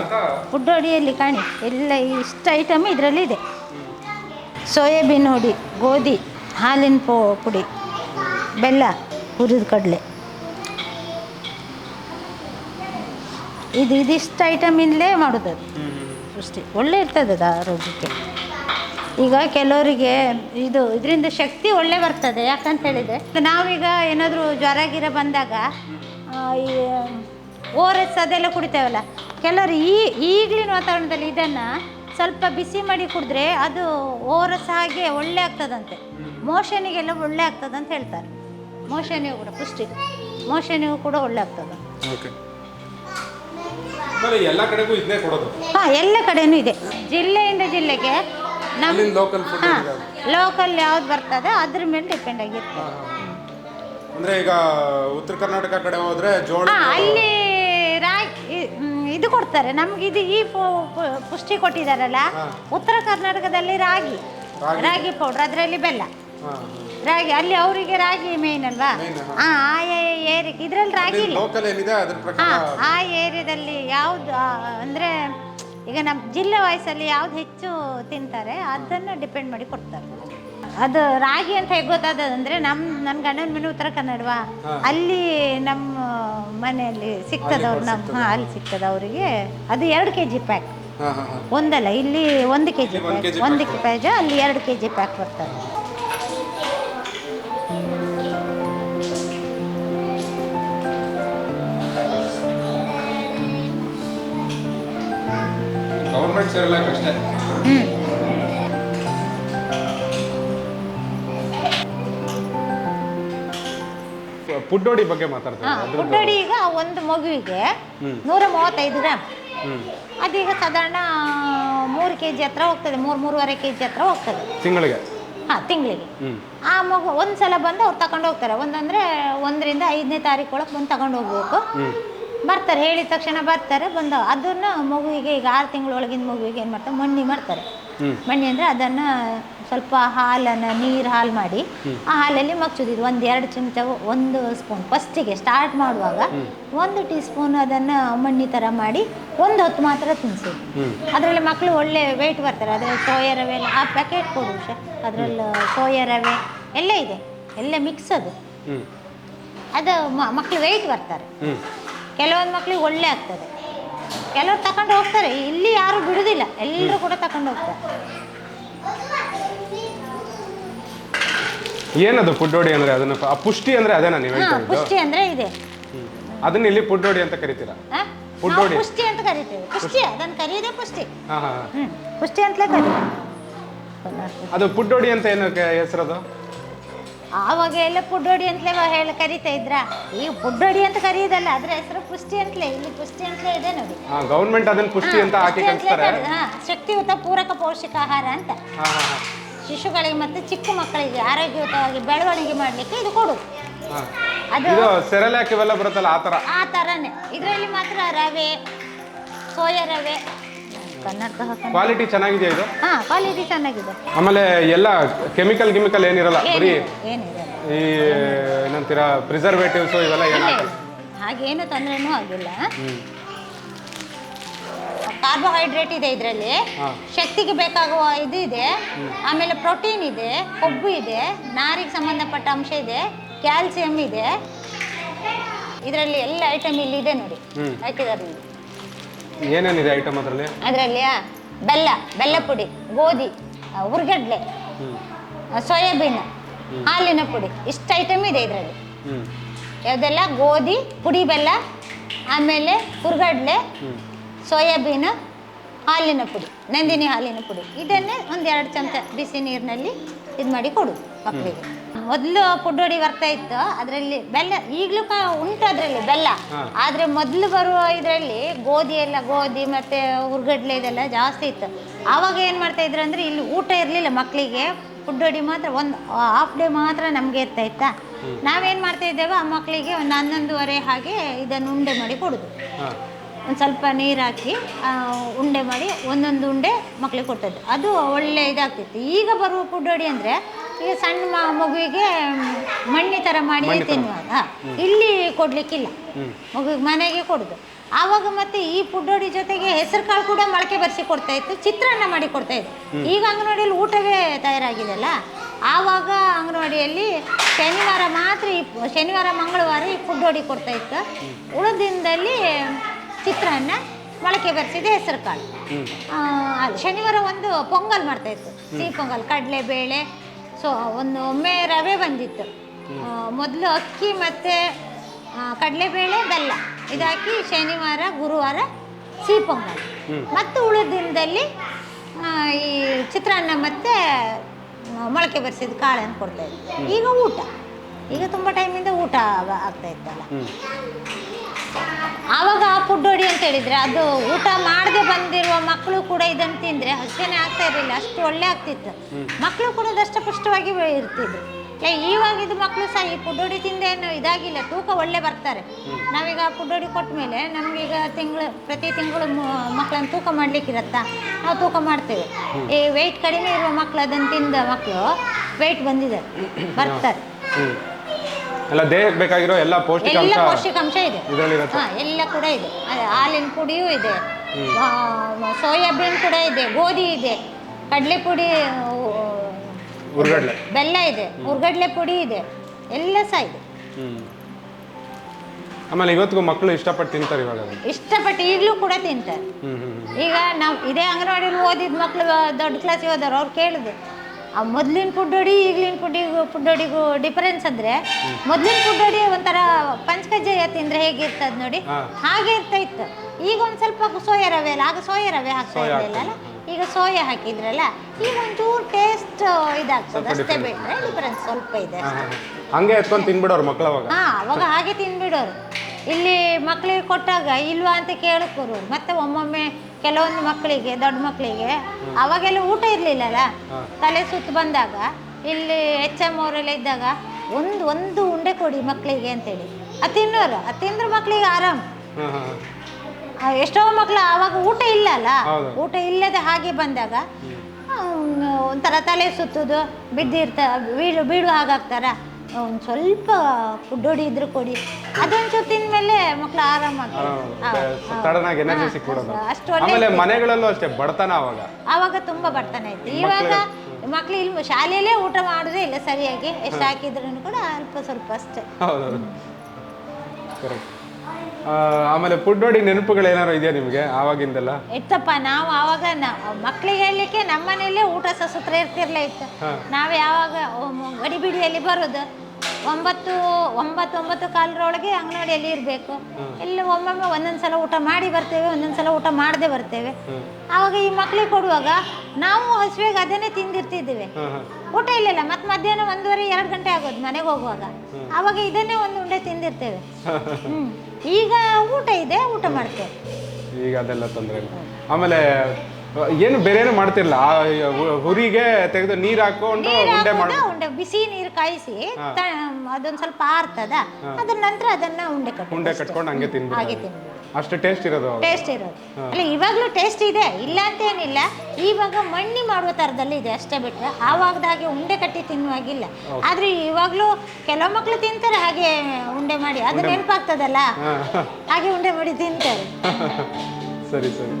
ಅಂತ. ಪುಡ್ಡೋಡಿಯಲ್ಲಿ ಕಾಣಿ. ಎಲ್ಲ ಇಷ್ಟು ಐಟಮ್ ಇದರಲ್ಲಿ ಇದೆ. ಸೋಯಾಬೀನ್ ಹುಡಿ ಗೋಧಿ ಹಾಲಿನ ಪೋ ಪುಡಿ ಬೆಲ್ಲ ಹುರಿದ ಕಡಲೆ. ಇದು ಇದಿಷ್ಟು ಐಟಮಿಂದಲೇ ಮಾಡೋದು ಅದು ಸೃಷ್ಟಿ ಒಳ್ಳೆ ಇರ್ತದೆ ಅದು ಆರೋಗ್ಯಕ್ಕೆ. ಈಗ ಕೆಲವರಿಗೆ ಇದು ಇದರಿಂದ ಶಕ್ತಿ ಒಳ್ಳೆ ಬರ್ತದೆ ಯಾಕಂತ ಹೇಳಿದರೆ. ನಾವೀಗ ಏನಾದರೂ ಜ್ವರ ಗಿರ ಬಂದಾಗ ಈ ಓ ಆರ್ ಎಸ್ ಅದೆಲ್ಲ ಕುಡಿತೇವಲ್ಲ. ಕೆಲವರು ಈ ಈಗಲಿನ ವಾತಾವರಣದಲ್ಲಿ ಇದನ್ನು ಸ್ವಲ್ಪ ಬಿಸಿ ಮಾಡಿ ಕುಡಿದ್ರೆ ಅದು ಓ ಆರ್ ಎಸ್ ಹಾಗೆ ಒಳ್ಳೆ ಆಗ್ತದಂತೆ. ಮೋಷನಿಗೆಲ್ಲ ಒಳ್ಳೆ ಆಗ್ತದಂತ ಹೇಳ್ತಾರೆ. ಮೋಷನಿಗೂ ಕೂಡ ಪುಷ್ಟಿ. ಮೋಷನಿಗೂ ಕೂಡ ಒಳ್ಳೆ ಆಗ್ತದೆ. ಹಾಂ ಎಲ್ಲ ಕಡೆನೂ ಇದೆ. ಜಿಲ್ಲೆಯಿಂದ ಜಿಲ್ಲೆಗೆ ನಮ್ಮ ಲೋಕಲ್ ಫುಡ್ ಹಾಂ ಲೋಕಲ್ ಯಾವ್ದು? ಬರ್ತದೆ ಅದ್ರ ಮೇಲೆ ಡಿಪೆಂಡ್ ಆಗಿರ್ತದೆ. ಅಂದ್ರೆ ಈಗ ಉತ್ತರ ಕರ್ನಾಟಕ ಕಡೆ ಹೋದ್ರೆ ಜೋಳ ಹಾಂ ಅಲ್ಲಿ ರಾಗಿ ಇದು ಕೊಡ್ತಾರೆ. ನಮ್ಗೆ ಇದು ಈ ಪು- ಪು- ಪುಷ್ಟಿ ಕೊಟ್ಟಿದಾರಲ್ಲ ಉತ್ತರ ಕರ್ನಾಟಕದಲ್ಲಿ ರಾಗಿ. ರಾಗಿ. ಪೌಡರ್ ಅದರಲ್ಲಿ ಬೆಲ್ಲ. ಹಾ ರಾಗಿ ಅಲ್ಲಿ ಅವರಿಗೆ ರಾಗಿ ಮೇನ್ ಅಲ್ವಾ? Main, ಹಾ. ಆಯಾ ಏರಿ ಇದ್ರಲ್ಲಿ ರಾಗಿ ಇಲ್ಲ. ಲೋಕಲ್ ಏನಿದೆ ಅದ್ರ ಹಾಂ ಪ್ರಕಾರ ಆ ಏರಿಯಾದಲ್ಲಿ ಯಾವ್ದು ಆ, ಅಂದ್ರೆ ಈಗ ನಮ್ಮ ಜಿಲ್ಲೆ ವಾಯ್ಸಲ್ಲಿ ಯಾವ್ದು ಹೆಚ್ಚು ತಿಂತಾರೆ ಅದನ್ನು ಡಿಪೆಂಡ್ ಮಾಡಿ ಕೊಡ್ತಾರೆ. ಅದು ರಾಗಿ ಅಂತ ಹೇಗೆ ಗೊತ್ತಾದದಂದ್ರೆ ನಮ್ಮ ನನ್ನ ಗಂಡನ ಮನೆ ಉತ್ತರ ಕನ್ನಡವಾ. ಅಲ್ಲಿ ನಮ್ಮ ಮನೆಯಲ್ಲಿ ಸಿಗ್ತದವ್ರು ನಮ್ಮ ಹಾಂ ಅಲ್ಲಿ ಸಿಗ್ತದೆ ಅವರಿಗೆ ಅದು ಎರಡು ಕೆ ಜಿ ಪ್ಯಾಕ್ ಒಂದಲ್ಲ ಇಲ್ಲಿ ಒಂದು ಕೆ ಜಿ ಪ್ಯಾಕ್ ಒಂದು ಪ್ಯಾಕ್ ಜಿ ಅಲ್ಲಿ ಎರಡು ಕೆ ಜಿ ಪ್ಯಾಕ್ ಬರ್ತದೆ. ಸೇರಲ್ಲ ಪುಡ್ಡೋಡಿ ಬಗ್ಗೆ ಮಾತಾಡ್ತಾರೆ ಪುಡ್ಡೋಡಿ ಈಗ ಒಂದು ಮಗುವಿಗೆ. ನೂರ ಮೂವತ್ತೈದು ಗ್ರಾಮ್. ಅದೀಗ ಸಾಧಾರಣ ಮೂರು ಕೆ ಜಿ ಹತ್ರ ಹೋಗ್ತದೆ. ಮೂರು ಮೂರುವರೆ ಕೆ ಜಿ ಹತ್ರ ಹೋಗ್ತದೆ. ತಿಂಗಳಿಗೆ? ಹಾಂ ತಿಂಗಳಿಗೆ. ಆ ಮಗು ಒಂದು ಸಲ ಬಂದು ಅವ್ರು ತಗೊಂಡು ಹೋಗ್ತಾರೆ. ಒಂದಂದ್ರೆ ಒಂದರಿಂದ ಐದನೇ ತಾರೀಕು ಒಳಗೆ ಬಂದು ತಗೊಂಡು ಹೋಗ್ಬೇಕು. ಬರ್ತಾರೆ ಹೇಳಿದ ತಕ್ಷಣ ಬರ್ತಾರೆ ಬಂದು ಅದನ್ನು ಮಗುವಿಗೆ ಈಗ ಆರು ತಿಂಗಳೊಳಗಿನ ಮಗುವಿಗೆ ಏನು ಮಾಡ್ತಾರೆ? ಮಣ್ಣಿ ಮಾಡ್ತಾರೆ. ಮಣ್ಣಿ ಅಂದರೆ ಅದನ್ನು ಸ್ವಲ್ಪ ಹಾಲನ್ನು ನೀರು ಹಾಲು ಮಾಡಿ ಆ ಹಾಲಲ್ಲಿ ಮಗ್ಚೋದು ಇದು ಒಂದು ಎರಡು ಚಮಚ ಒಂದು ಸ್ಪೂನ್. ಫಸ್ಟಿಗೆ ಸ್ಟಾರ್ಟ್ ಮಾಡುವಾಗ ಒಂದು ಟೀ ಸ್ಪೂನ್ ಅದನ್ನು ಮಣ್ಣಿ ಥರ ಮಾಡಿ ಒಂದು ಹೊತ್ತು ಮಾತ್ರ ತಿನ್ನಿಸಿ ಅದರಲ್ಲಿ ಮಕ್ಕಳು ಒಳ್ಳೆ ವೆಯ್ಟ್ ಬರ್ತಾರೆ. ಅದರಲ್ಲಿ ಸೋಯಾ ರವೆ ಎಲ್ಲ ಆ ಪ್ಯಾಕೆಟ್ ಕೊಡು ಸರ್ ಅದರಲ್ಲಿ ಸೋಯಾ ರವೆ ಎಲ್ಲ ಇದೆ. ಎಲ್ಲ ಮಿಕ್ಸ್ ಅದು. ಅದು ಮಕ್ಕಳು ವೆಯ್ಟ್ ಬರ್ತಾರೆ. ಕೆಲವೊಂದು ಮಕ್ಳಿಗೆ ಒಳ್ಳೆ ಆಗ್ತದೆ. ಕೆಲವ್ರು ತಗೊಂಡು ಹೋಗ್ತಾರೆ. ಇಲ್ಲಿ ಯಾರು ಬಿಡುದಿಲ್ಲ. ಎಲ್ಲರೂ ಕೂಡ ತಗೊಂಡು ಹೋಗ್ತಾರೆ. ಏನದು ಪುಡ್ಡೋಡಿ ಅಂದ್ರೆ ಅದನ್ನ ಆ ಪುಷ್ಟಿ ಅಂದ್ರೆ ಅದೇನಾ ನೀವು ಹಾ ಹೇಳ್ತಾ ಇರೋದು ಪುಷ್ಟಿ ಅಂದ್ರೆ ಇದೆ. ಅದನ್ನ ಇಲ್ಲಿ ಪುಡ್ಡೋಡಿ ಅಂತ ಕರಿತೀರಾ? ಆ? ಪುಡ್ಡೋಡಿ. ನಾವು ಪುಷ್ಟಿ ಅಂತ ಕರಿತೇವೆ. ಪುಷ್ಟಿ ಅದನ್ನ ಕರೆಯೋದೇ ಪುಷ್ಟಿ. ಹಾ ಹಾ ಹಾ. ಹ್ಮ್. ಪುಷ್ಟಿ ಅಂತಲೇ ಕರೀತೀವಿ. ಅದು ಪುಡ್ಡೋಡಿ ಅಂತ ಏನಕ್ಕೆ ಹೆಸರದು? ಆವಾಗ ಎಲ್ಲ ಪುಡ್ಡೋಡಿ ಅಂತಲೇ ಹೇಳಿ ಕರಿತಾ ಇದ್ರ? ಈ ಪುಡ್ಡೋಡಿ ಅಂತ ಕರೆಯೋದಲ್ಲ ಅದ್ರ ಹೆಸರು ಪುಷ್ಟಿ ಅಂತಲೇ ಇಲ್ಲಿ ಪುಷ್ಟಿ ಅಂತಲೇ ಇದೆ ನೋಡಿ. ಗೌರ್ಮೆಂಟ್ ಅದನ್ನ ಪುಷ್ಟಿ ಅಂತ ಹಾಕಿ ಶಕ್ತಿಯುತ ಪೂರಕ ಪೌಷ್ಟಿಕಾಹಾರ ಅಂತ. ಹಾ ಹಾ ಹಾ. ಶಿಶುಗಳಿಗೆ ಮತ್ತು ಚಿಕ್ಕ ಮಕ್ಕಳಿಗೆ ಆರೋಗ್ಯಯುತವಾಗಿ ಬೆಳವಣಿಗೆ ಮಾಡಲಿಕ್ಕೆ ಇದು ಕೊಡುದು ಹಾ. ಅದು ಇದು ಸೆರೆಲ್ಯಾಕ್ ಇವೆಲ್ಲ ಬರುತ್ತಲ್ಲ ಆ ಥರ. ಆ ಥರನೇ. ಇದರಲ್ಲಿ ಮಾತ್ರ ರವೆ ಸೋಯಾ ರವೆ ಕನ್ನಡಕ ಹಾಕೊಂಡು ಕ್ವಾಲಿಟಿ ಚೆನ್ನಾಗಿದೆ ಇದು? ಹಾ ಕ್ವಾಲಿಟಿ ಚೆನ್ನಾಗಿದೆ. ಆಮೇಲೆ ಎಲ್ಲ ಕೆಮಿಕಲ್ ಗಿಮಿಕಲ್ ಏನಿರಲ್ಲ ಬರೀ ಏನಿದೆ ಈ ಏನಂತೀರ ಪ್ರಿಸರ್ವೇಟಿವ್ಸ್ ಇವೆಲ್ಲ ಏನಾಗಲ್ಲ ಹಾಗೇನು ತೊಂದರೆನೂ ಆಗಿಲ್ಲ. ಕಾರ್ಬೋಹೈಡ್ರೇಟ್ ಇದೆ ಇದರಲ್ಲಿ. ಶಕ್ತಿಗೆ ಬೇಕಾಗುವ ಇದು ಇದೆ. ಆಮೇಲೆ ಪ್ರೋಟೀನ್ ಇದೆ ಕೊಬ್ಬು ಇದೆ ನಾರಿಗೆ ಸಂಬಂಧಪಟ್ಟ ಅಂಶ ಇದೆ ಕ್ಯಾಲ್ಸಿಯಂ ಇದೆ. ಇದರಲ್ಲಿ ಎಲ್ಲ ಐಟಮ್ ಇಲ್ಲಿ ಇದೆ ನೋಡಿ. ಆಯ್ತಿದ್ದಾರೆ ಹಾಕಿದ್ದಾರೆ ಏನೇನಿದೆ ಐಟಮ್ ಅದರಲ್ಲಿ? ಅದರಲ್ಲಿ ಬೆಲ್ಲ ಬೆಲ್ಲ ಪುಡಿ ಗೋಧಿ ಹುರ್ಗಡ್ಲೆ ಸೋಯಾಬೀನ್ ಹಾಲಿನ ಪುಡಿ ಇಷ್ಟು ಐಟಮ್ ಇದೆ ಇದರಲ್ಲಿ. ಯಾವುದೆಲ್ಲ? ಗೋಧಿ ಪುಡಿ ಬೆಲ್ಲ ಆಮೇಲೆ ಹುರ್ಗಡ್ಲೆ ಸೋಯಾಬೀನ್ ಹಾಲಿನ ಪುಡಿ ನಂದಿನಿ ಹಾಲಿನ ಪುಡಿ. ಇದನ್ನೇ ಒಂದು ಎರಡು ಚಮಚ ಬಿಸಿ ನೀರಿನಲ್ಲಿ ಇದು ಮಾಡಿ ಕೊಡು. ಮಕ್ಕಳಿಗೆ ಮೊದಲು ಪುಡ್ಡೋಡಿ ಬರ್ತಾ ಇತ್ತು ಅದರಲ್ಲಿ ಬೆಲ್ಲ ಈಗಲೂ ಕ ಉಂಟು ಅದರಲ್ಲಿ ಬೆಲ್ಲ. ಆದರೆ ಮೊದಲು ಬರುವ ಇದರಲ್ಲಿ ಗೋಧಿ ಎಲ್ಲ ಗೋಧಿ ಮತ್ತು ಹುರ್ಗಡ್ಲೆ ಇದೆಲ್ಲ ಜಾಸ್ತಿ ಇತ್ತು. ಆವಾಗ ಏನು ಮಾಡ್ತಾ ಇದ್ರು ಅಂದರೆ ಇಲ್ಲಿ ಊಟ ಇರಲಿಲ್ಲ ಮಕ್ಕಳಿಗೆ ಪುಡ್ಡೋಡಿ ಮಾತ್ರ ಒಂದು ಹಾಫ್ ಡೇ ಮಾತ್ರ ನಮಗೆ ಇರ್ತಾ ಇತ್ತಾ. ನಾವೇನು ಮಾಡ್ತಾ ಇದ್ದೇವೆ ಆ ಮಕ್ಕಳಿಗೆ ಒಂದು ಹನ್ನೊಂದುವರೆ ಹಾಗೆ ಇದನ್ನು ಉಂಡೆ ಮಾಡಿ ಕೊಡೋದು. ಒಂದು ಸ್ವಲ್ಪ ನೀರು ಹಾಕಿ ಉಂಡೆ ಮಾಡಿ ಒಂದೊಂದು ಉಂಡೆ ಮಕ್ಕಳಿಗೆ ಕೊಟ್ಟದ್ದು. ಅದು ಒಳ್ಳೆ ಇದಾಗ್ತಿತ್ತು. ಈಗ ಬರುವ ಪುಡ್ಡೋಡಿ ಅಂದರೆ ಈಗ ಸಣ್ಣ ಮ- ಮಗುವಿಗೆ ಮಣ್ಣಿ ಥರ ಮಾಡಿ ತಿನ್ನುವಾಗ. ಇಲ್ಲಿ ಕೊಡಲಿಕ್ಕಿಲ್ಲ. ಮಗುವಿಗೆ ಮನೆಗೆ ಕೊಡುದು. ಆವಾಗ ಮತ್ತೆ ಈ ಪುಡ್ಡೋಡಿ ಜೊತೆಗೆ ಹೆಸರು ಕಾಳು ಕೂಡ ಮೊಳಕೆ ಬರೆಸಿ ಕೊಡ್ತಾ ಇತ್ತು ಚಿತ್ರಾನ್ನ ಮಾಡಿ ಕೊಡ್ತಾ ಇತ್ತು ಈಗ ಅಂಗನವಾಡಿಯಲ್ಲಿ ಊಟವೇ ತಯಾರಾಗಿದೆಯಲ್ಲ ಆವಾಗ ಅಂಗನವಾಡಿಯಲ್ಲಿ ಶನಿವಾರ ಮಾತ್ರ ಈ ಶನಿವಾರ ಮಂಗಳವಾರ ಈ ಪುಡ್ಡೋಡಿ ಕೊಡ್ತಾ ಇತ್ತು. ಉಳಿದಿನದಲ್ಲಿ ಚಿತ್ರಾನ್ನ ಮೊಳಕೆ ಬರೆಸಿದೆ ಹೆಸರು ಕಾಳು. ಆ, ಅದು ಶನಿವಾರ ಒಂದು ಪೊಂಗಲ್ ಮಾಡ್ತಾ ಇತ್ತು. ಸಿಹಿ ಪೊಂಗಲ್ ಕಡಲೆಬೇಳೆ ಸೊ ಒಂದು ಒಮ್ಮೆ ರವೆ ಬಂದಿತ್ತು. ಮೊದಲು ಅಕ್ಕಿ ಮತ್ತು ಕಡಲೆಬೇಳೆ ಬೆಲ್ಲ ಇದಾಕಿ ಶನಿವಾರ ಗುರುವಾರ ಸಿಹಿ ಪೊಂಗಲ್. ಮತ್ತು ಉಳಿದ ದಿನದಲ್ಲಿ ಈ ಚಿತ್ರಾನ್ನ ಮತ್ತು ಮೊಳಕೆ ಬರಿಸಿದ ಕಾಳನ್ನು ಕೊಡ್ತಾ ಈಗ ಊಟ. ಈಗ ತುಂಬ ಟೈಮಿಂದ ಊಟ ಆಗ- ಆಗ್ತಾ ಇತ್ತಲ್ಲ. ಆವಾಗ ಆ ಪುಡ್ಡೋಡಿ ಅಂತ ಹೇಳಿದ್ರೆ ಅದು ಊಟ ಮಾಡದೆ ಬಂದಿರುವ ಮಕ್ಕಳು ಕೂಡ ಇದನ್ನು ತಿಂದರೆ ಹಸಿನೇ ಆಗ್ತಾ ಇರಲಿಲ್ಲ ಅಷ್ಟು ಒಳ್ಳೆ ಆಗ್ತಿತ್ತು. ಮಕ್ಕಳು ಕೂಡ ದಷ್ಟಪುಷ್ಟವಾಗಿ ಇರ್ತಿದ್ರು. ಇವಾಗ ಇದು ಮಕ್ಕಳು ಸಹ ಈ ಪುಡ್ಡೋಡಿ ತಿಂದೇನು ಇದಾಗಿಲ್ಲ ತೂಕ ಒಳ್ಳೆ ಬರ್ತಾರೆ. ನಾವೀಗ ಆ ಪುಡ್ಡೋಡಿ ಕೊಟ್ಟ ಮೇಲೆ ನಮಗೀಗ ತಿಂಗಳು ಪ್ರತಿ ತಿಂಗಳು ಮಕ್ಕಳನ್ನು ತೂಕ ಮಾಡ್ಲಿಕ್ಕಿರತ್ತಾ? ನಾವು ತೂಕ ಮಾಡ್ತೇವೆ. ಈ ವೆಯ್ಟ್ ಕಡಿಮೆ ಇರುವ ಮಕ್ಕಳು ಅದನ್ನು ತಿಂದ ಮಕ್ಕಳು ವೆಯ್ಟ್ ಬಂದಿದ್ದಾರೆ ಬರ್ತಾರೆ. ಎಲ್ಲ ದೇಹಕ್ಕೆ ಬೇಕಾಗಿರೋ ಎಲ್ಲ ಎಲ್ಲ ಪೌಷ್ಟಿಕಾಂಶ ಪೌಷ್ಟಿಕಾಂಶ ಇದೆ ಇದರಲ್ಲಿರುತ್ತೆ ಹಾ ಎಲ್ಲ ಕೂಡ ಇದೆ. ಅದೇ ಹಾಲಿನ ಪುಡಿಯೂ ಇದೆ. ಆ, ಸೋಯಾಬೀನ್ ಕೂಡ ಇದೆ ಗೋಧಿ ಇದೆ ಕಡಲೆ ಪುಡಿ ಆ, ಉರ್ಗಡ್ಲೆ. ಬೆಲ್ಲ ಇದೆ ಹುರ್ಗಡ್ಲೆ ಪುಡಿ ಇದೆ. ಎಲ್ಲ ಸಹ ಇದೆ. ಆಮೇಲೆ ಇವತ್ತಿಗೂ ಮಕ್ಕಳು ಇಷ್ಟಪಟ್ಟು ತಿಂತಾರೆ ಇವಾಗ ಅದನ್ನ. ಇಷ್ಟಪಟ್ಟು ಈಗಲೂ ಕೂಡ ತಿಂತಾರೆ. ಈಗ ನಾವು ಇದೇ ಅಂಗನವಾಡಿಯಲ್ಲಿ ಓದಿದ ಮಕ್ಕಳು ದೊಡ್ಡ ಕ್ಲಾಸಿಗೆ ಹೋದವ್ರು ಅವ್ರು ಕೇಳಿದ್ರು ಆ ಮೊದಲಿನ ಪುಡ್ಡೋಡಿ ಈಗಲಿನ ಪುಡ್ಡಿಗೂ ಪುಡ್ಡೋಡಿಗೂ ಡಿಫರೆನ್ಸ್ ಅಂದ್ರೆ ಮೊದಲಿನ ಪುಡ್ಡೋಡಿ ಒಂಥರ ಪಂಚಕಜ್ಜಾಯ ತಿಂದ್ರೆ ಹೇಗಿರ್ತದ ನೋಡಿ? ಹಾಗೆ ಇರ್ತಾ ಇತ್ತು. ಈಗ ಒಂದ್ ಸ್ವಲ್ಪ ಸೋಯಾ ರವೆ ಅಲ್ಲ ಆಗ ಸೋಯಾ ರವೆ ಹಾಕ್ತಾ ಇರಲಿಲ್ಲ ಈಗ ಸೋಯಾ ಹಾಕಿದ್ರಲ್ಲ ಈಗ ಒಂಚೂರು ಟೇಸ್ಟ್ ಇದಾಗ್ತದೆ. ಅಷ್ಟೇ ಬಿಟ್ರೆ ಡಿಫರೆನ್ಸ್ ಸ್ವಲ್ಪ ಇದೆ. ಹಂಗೆ ಎತ್ಕೊಂಡು ತಿನ್ಬಿಡೋರು ಮಕ್ಕಳು ಅವಾಗ? ಹಾ ಅವಾಗ ಹಾಗೆ ತಿನ್ಬಿಡೋರು. ಇಲ್ಲಿ ಮಕ್ಳಿಗೆ ಕೊಟ್ಟಾಗ ಇಲ್ವಾ ಅಂತ ಕೇಳಕ್ಕೋರು ಮತ್ತೆ ಒಮ್ಮೊಮ್ಮೆ ಕೆಲವೊಂದು ಮಕ್ಕಳಿಗೆ ದೊಡ್ಡ ಮಕ್ಕಳಿಗೆ ಅವಾಗೆಲ್ಲ ಊಟ ಇರಲಿಲ್ಲಲ್ಲ? ತಲೆ ಸುತ್ತು ಬಂದಾಗ ಇಲ್ಲಿ ಎಚ್ ಎಂ ಅವರೆಲ್ಲ ಇದ್ದಾಗ ಒಂದು ಒಂದು ಉಂಡೆ ಕೊಡಿ ಮಕ್ಕಳಿಗೆ ಅಂತೇಳಿ. ಅದು ತಿನ್ನೋರು ಅದು ತಿಂದ್ರೆ ಮಕ್ಕಳಿಗೆ ಆರಾಮ್. ಎಷ್ಟೋ ಮಕ್ಕಳು ಆವಾಗ ಊಟ ಇಲ್ಲ ಅಲ್ಲ ಊಟ ಇಲ್ಲದೆ ಹಾಗೆ ಬಂದಾಗ ಒಂಥರ ತಲೆ ಸುತ್ತೋದು ಬಿದ್ದಿರ್ತ ಬೀಳು ಬೀಳು ಹಾಗಾಗ್ತಾರ. ಒಂದು ಸ್ವಲ್ಪ ಫುಡ್ಡೋಡಿ ಇದ್ರು ಕೊಡಿ. ಅದೊಂಚೂರು ತಿಂದ್ಮೇಲೆ ಮಕ್ಕಳು ಆರಾಮಾಗಿ ಆರಾಮ್ ಸಡನ್ ಆಗಿ ಎನರ್ಜಿ ಸಿಕ್ಬಿಡೋದು. ಅಷ್ಟು ಆಮೇಲೆ ಮನೆಗಳಲ್ಲೂ ಅಷ್ಟೇ ಬಡತನ ಅವಾಗ. ಆವಾಗ ತುಂಬ ಬಡತನ ಇತ್ತು. ಇವಾಗ ಮಕ್ಳು ಇಲ್ಲಿ ಶಾಲೆಯಲ್ಲೇ ಊಟ ಮಾಡೋದೇ ಇಲ್ಲ ಸರಿಯಾಗಿ. ಎಷ್ಟು ಹಾಕಿದ್ರು ಕೂಡ ಅಲ್ಪ ಸ್ವಲ್ಪ ಅಷ್ಟೇ. ಕರೆಕ್ಟ್ ಆಮೇಲೆ ಫುಡ್ ನೆನಪುಗಳು ಏನಾರು ಇದೆಯಾ ನಿಮಗೆ ಆವಾಗಿಂದೆಲ್ಲ? ಇತ್ತಪ್ಪ ನಾವು ಆವಾಗ ಮಕ್ಕಳಿಗೆ ಹೇಳಲಿಕ್ಕೆ ಮನೆಯಲ್ಲೇ ಊಟ ಸಸತ್ರ ಇರ್ತಿರ್ಲೇ ಇತ್ತು. ನಾವು ಯಾವಾಗ ಗಡಿಬಿಡಿಯಲ್ಲಿ ಬರೋದು. ಒಂಬತ್ತು ಒಂಬತ್ತು ಒಂಬತ್ತು ಕಾಲರೊಳಗೆ ಅಂಗನವಾಡಿಯಲ್ಲಿ ಇರಬೇಕು. ಇಲ್ಲಿ ಒಮ್ಮೊಮ್ಮೆ ಒಂದೊಂದು ಸಲ ಊಟ ಮಾಡಿ ಬರ್ತೇವೆ ಒಂದೊಂದು ಸಲ ಊಟ ಮಾಡದೆ ಬರ್ತೇವೆ. ಆವಾಗ ಈ ಮಕ್ಳಿಗೆ ಕೊಡುವಾಗ ನಾವು ಹಸಿವೆಗೆ ಅದನ್ನೇ ತಿಂದಿರ್ತಿದ್ದೇವೆ. ಊಟ ಇಲ್ಲಲ್ಲ ಮತ್ತೆ ಮಧ್ಯಾಹ್ನ ಒಂದೂವರೆ ಎರಡು ಗಂಟೆ ಆಗೋದು ಮನೆಗೆ ಹೋಗುವಾಗ. ಆವಾಗ ಇದನ್ನೇ ಒಂದು ಉಂಡೆ ತಿಂದಿರ್ತೇವೆ. ಈಗ ಊಟ ಇದೆ ಊಟ ಮಾಡ್ತೇವೆ. ಈಗ ಅದೆಲ್ಲ ತೊಂದರೆ ಇಲ್ಲ. ಆಮೇಲೆ ಏನು ಬೇರೆ ಏನು ಮಾಡ್ತಿರ್ಲಿಲ್ಲ ಆ ಹುರಿಗೆ ತೆಗೆದು ನೀರು ಹಾಕೊಂಡು ಉಂಡೆ ಮಾಡಿ. ಉಂಡೆ ಬಿಸಿ ನೀರು ಕಾಯಿಸಿ ತ- ಅದೊಂದ್ ಸ್ವಲ್ಪ ಆರ್ತದ. ಅದ್ರ ನಂತರ ಅದನ್ನ ಉಂಡೆ ಉಂಡೆ ಕಟ್ಕೊಂಡು ಹಂಗೆ ಹಾಗೆ ತಿನ್ಬೇಕು ತಿನ್ಬಿಡು ಅಷ್ಟು ಟೇಸ್ಟ್ ಇರೋದು ಟೇಸ್ಟ್ ಇರೋದು. ಅಲ್ಲ ಇವಾಗಲೂ ಟೇಸ್ಟ್ ಇದೆ ಇಲ್ಲ ಅಂತ ಏನಿಲ್ಲ. ಇವಾಗ ಮಣ್ಣಿ ಮಾಡುವ ಥರದಲ್ಲಿ ಇದೆ ಅಷ್ಟೇ ಬಿಟ್ಟರೆ ಆವಾಗದಾಗೆ ಉಂಡೆ ಕಟ್ಟಿ ತಿನ್ನುವಾಗಿಲ್ಲ ಆದ್ರೆ ಇವಾಗಲೂ ಕೆಲವು ಮಕ್ಕಳು ತಿಂತಾರೆ ಹಾಗೆ ಉಂಡೆ ಮಾಡಿ. ಅದು ನೆನಪಾಗ್ತದಲ್ಲ? ಹಾಗೆ ಉಂಡೆ ಮಾಡಿ ತಿಂತಾರೆ. ಸರಿ ಸರಿ.